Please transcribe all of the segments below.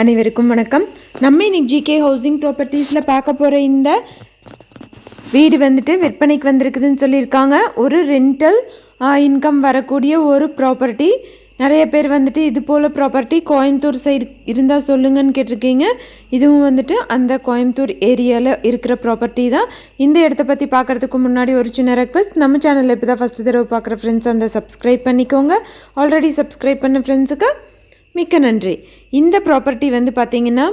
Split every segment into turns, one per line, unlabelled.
அனைவருக்கும் வணக்கம். நம்ம இன்னைக்கு ஜிகே ஹவுசிங் ப்ராப்பர்ட்டிஸில் பார்க்க போகிற இந்த வீடு வந்துட்டு விற்பனைக்கு வந்திருக்குதுன்னு சொல்லியிருக்காங்க. ஒரு ரெண்டல் இன்கம் வரக்கூடிய ஒரு ப்ராப்பர்ட்டி நிறைய பேர் வந்துட்டு இது போல் ப்ராப்பர்ட்டி கோயம்புத்தூர் சைடு இருந்தால் சொல்லுங்கன்னு கேட்டிருக்கீங்க. இதுவும் வந்துட்டு அந்த கோயம்புத்தூர் ஏரியாவில் இருக்கிற ப்ராப்பர்ட்டி தான். இந்த இடத்த பற்றி பார்க்குறதுக்கு முன்னாடி ஒரு சின்ன ரெக்வஸ்ட் நம்ம சேனலில் இப்போ தான் ஃபஸ்ட்டு தடவை பார்க்குற ஃப்ரெண்ட்ஸ் அந்த சப்ஸ்கிரைப் பண்ணிக்கோங்க. ஆல்ரெடி சப்ஸ்கிரைப் பண்ண ஃப்ரெண்ட்ஸுக்கு மிக்க நன்றி. இந்த ப்ராப்பர்ட்டி வந்து பார்த்திங்கன்னா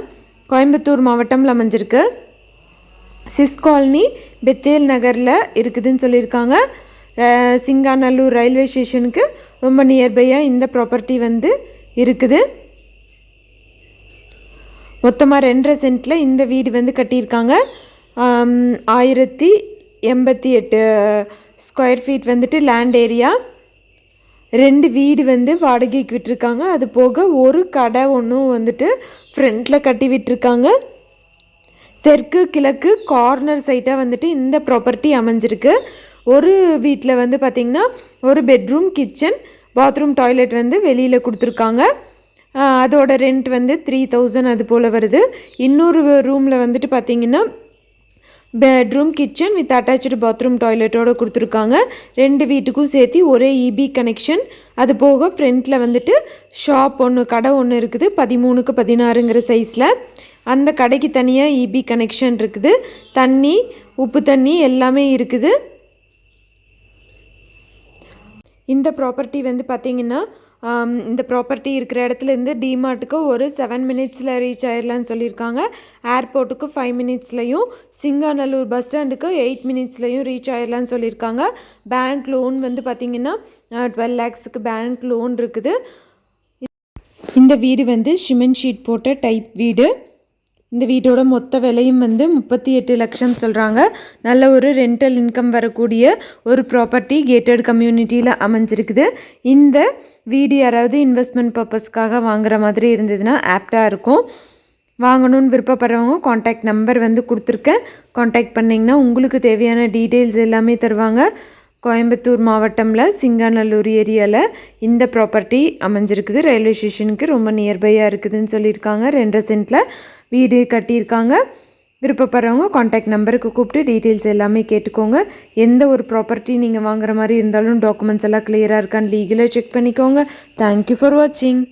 கோயம்புத்தூர் மாவட்டம்ல அமைஞ்சிருக்கு. சிஸ் காலனி பெத்தேல் நகரில் இருக்குதுன்னு சொல்லியிருக்காங்க. சிங்காநல்லூர் ரயில்வே ஸ்டேஷனுக்கு ரொம்ப நியர்பையாக இந்த ப்ராப்பர்ட்டி வந்து இருக்குது. மொத்தமாக ரெண்டரை சென்ட்டில் இந்த வீடு வந்து கட்டியிருக்காங்க. ஆயிரத்தி எண்பத்தி எட்டு ஸ்கொயர் ஃபீட் வந்துட்டு லேண்ட் ஏரியா ரெண்டு வீடு வந்து வாடகைக்கு விட்டுருக்காங்க. அது போக ஒரு கடை ஒன்றும் வந்துட்டு ஃப்ரண்ட்டில் கட்டி விட்டுருக்காங்க. தெற்கு கிழக்கு கார்னர் சைட்டாக வந்துட்டு இந்த ப்ராப்பர்ட்டி அமைஞ்சிருக்கு. ஒரு வீட்டில் வந்து பார்த்திங்கன்னா ஒரு பெட்ரூம் கிச்சன் பாத்ரூம் டாய்லெட் வந்து வெளியில் கொடுத்துருக்காங்க. அதோட ரெண்ட் வந்து த்ரீ தௌசண்ட் அது போல் வருது. இன்னொரு ரூமில் வந்துட்டு பார்த்திங்கன்னா bedroom kitchen with attach bathroom டாய்லெட்டோட கொடுத்துருக்காங்க. ரெண்டு வீட்டுக்கும் சேர்த்து ஒரே இபி கனெக்ஷன் அது போக ஃப்ரண்ட்டில் வந்துட்டு ஷாப் ஒன்று கடை ஒன்று இருக்குது. பதிமூணுக்கு பதினாறுங்கிற சைஸில் அந்த கடைக்கு தனியாக இபி கனெக்ஷன் இருக்குது. தண்ணி உப்பு தண்ணி எல்லாமே இருக்குது. இந்த ப்ராப்பர்ட்டி வந்து பார்த்திங்கன்னா இந்த ப்ராப்பர்ட்டி இருக்கிற இடத்துல இருந்து டிமார்ட்டுக்கு ஒரு செவன் மினிட்ஸில் ரீச் ஆயிடலான்னு சொல்லியிருக்காங்க. ஏர்போர்ட்டுக்கு ஃபைவ் மினிட்ஸ்லையும் சிங்காநல்லூர் பஸ் ஸ்டாண்டுக்கு எயிட் மினிட்ஸ்லையும் ரீச் ஆயிடலான்னு சொல்லியிருக்காங்க. பேங்க் லோன் வந்து பார்த்திங்கன்னா டுவெல் லேக்ஸுக்கு பேங்க் லோன் இருக்குது. இந்த வீடு வந்து சிமெண்ட் ஷீட் போட்ட டைப் வீடு. இந்த வீட்டோட மொத்த விலையும் வந்து முப்பத்தி எட்டு லட்சம் சொல்கிறாங்க நல்ல ஒரு ரெண்டல் இன்கம் வரக்கூடிய ஒரு ப்ராப்பர்ட்டி கேட்டட் கம்யூனிட்டியில் அமைஞ்சிருக்குது. இந்த வீடு யாராவது இன்வெஸ்ட்மெண்ட் பர்பஸ்க்காக வாங்குற மாதிரி இருந்ததுன்னா ஆப்டாக இருக்கும். வாங்கணும்னு விருப்பப்படுறவங்க காண்டாக்ட் நம்பர் வந்து கொடுத்துருக்கேன். காண்டாக்ட் பண்ணிங்கன்னா உங்களுக்கு தேவையான டீட்டெயில்ஸ் எல்லாமே தருவாங்க. கோயம்புத்தூர் மாவட்டமில் சிங்காநல்லூர் ஏரியாவில் இந்த ப்ராப்பர்ட்டி அமைஞ்சிருக்குது. ரயில்வே ஸ்டேஷனுக்கு ரொம்ப நியர்பையாக இருக்குதுன்னு சொல்லியிருக்காங்க. ரெண்டரை சென்ட்டில் வீடு கட்டியிருக்காங்க. விருப்பப்படுறவங்க காண்டாக்ட் நம்பருக்கு கூப்பிட்டு டீட்டெயில்ஸ் எல்லாமே கேட்டுக்கோங்க. எந்த ஒரு ப்ராப்பர்ட்டி நீங்கள் வாங்குற மாதிரி இருந்தாலும் டாக்குமெண்ட்ஸ் எல்லாம் கிளியராக இருக்கான்னு லீகலாக செக் பண்ணிக்கோங்க. தேங்க்யூ ஃபார் வாட்சிங்